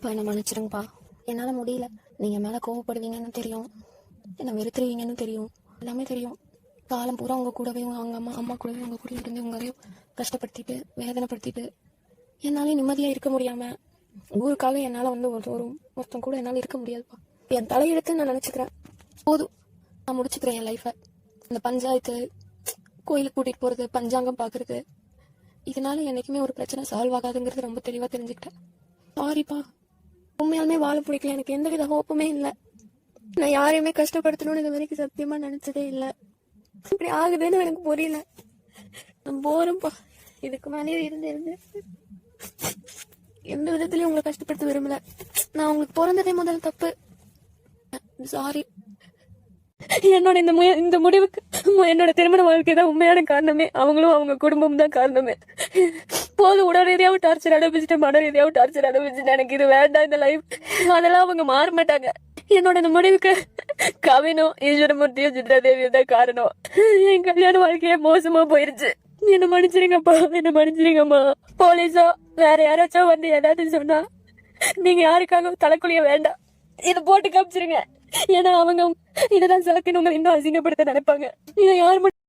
அப்பா என்னை மன்னிச்சிடுங்கப்பா. என்னால் முடியல. நீங்கள் மேலே கோவப்படுவீங்கன்னு தெரியும். என்னை வெறுத்துருவீங்கன்னு தெரியும். எல்லாமே தெரியும். காலம் பூரா உங்கள் கூடவே அவங்க அம்மா அம்மா கூடவே உங்கள் கூட இருந்து உங்களையும் கஷ்டப்படுத்திட்டு வேதனைப்படுத்திட்டு என்னாலே நிம்மதியாக இருக்க முடியாமல் ஊருக்காக என்னால் வந்து ஒரு ஒரு ஒருத்தன் கூட என்னால் இருக்க முடியாதுப்பா. என் தலையெழுத்து நான் நினச்சிக்கிறேன். போதும். நான் முடிச்சுக்கிறேன் என் லைஃப்பை இந்த பஞ்சாயத்து கோயிலுக்கு கூட்டிகிட்டு போகிறது பஞ்சாங்கம் பார்க்குறது இதனால என்னைக்குமே ஒரு பிரச்சனை சால்வ் ஆகாதுங்கிறது ரொம்ப தெளிவாக தெரிஞ்சுக்கிட்டேன். சாரிப்பா உண்மையாலுமே வாழ பிடிக்கல. எனக்கு எந்தவித ஹோப்புமே இல்லை. நான் யாரையுமே கஷ்டப்படுத்தணும்னு இது வரைக்கும் சத்தியமா நினைச்சதே இல்லை. இப்படி ஆகுதுன்னு எனக்கு புரியல. நான் போறேன்ப்பா இதுக்கு மேலேயே இருந்து இருந்து. எந்த விதத்துலயும் உங்களை கஷ்டப்படுத்த விரும்பல. நான் உங்களுக்கு பிறந்ததே முதல் தப்பு. சாரி என்னோட இந்த முய இந்த முடிவுக்கு என்னோட திருமண வாழ்க்கை தான் உண்மையான காரணமே. அவங்களும் அவங்க குடும்பம் தான் காரணமே. போதும் உடல் ரீதியாவும் டார்ச்சர் அனுபவிச்சுட்டு மன ரீதியாகவும் டார்ச்சர் அனுபவிச்சுட்டு எனக்கு இது வேண்டாம் இந்த லைஃப் அதெல்லாம் அவங்க மாற மாட்டாங்க. என்னோட இந்த முடிவுக்கு கவினும் ஈஸ்வரமூர்த்தியும் சித்ராதேவியும் தான் காரணம். என் கல்யாண வாழ்க்கையே மோசமா போயிருச்சு. என்ன மன்னிச்சிருங்கப்பா என்ன மன்னிச்சிருங்கம்மா. போலீஸோ வேற யாராச்சும் வந்து ஏதாவது சொன்னா நீங்க யாருக்காகவும் தலைக்குழிய வேண்டாம். இதை போட்டு காமிச்சிருங்க. ஏன்னா அவங்க இதுதான் சாக்குன்னு உங்களை இன்னும் அசிங்கப்படுத்த நினைப்பாங்க. இதை யார் மட்டும்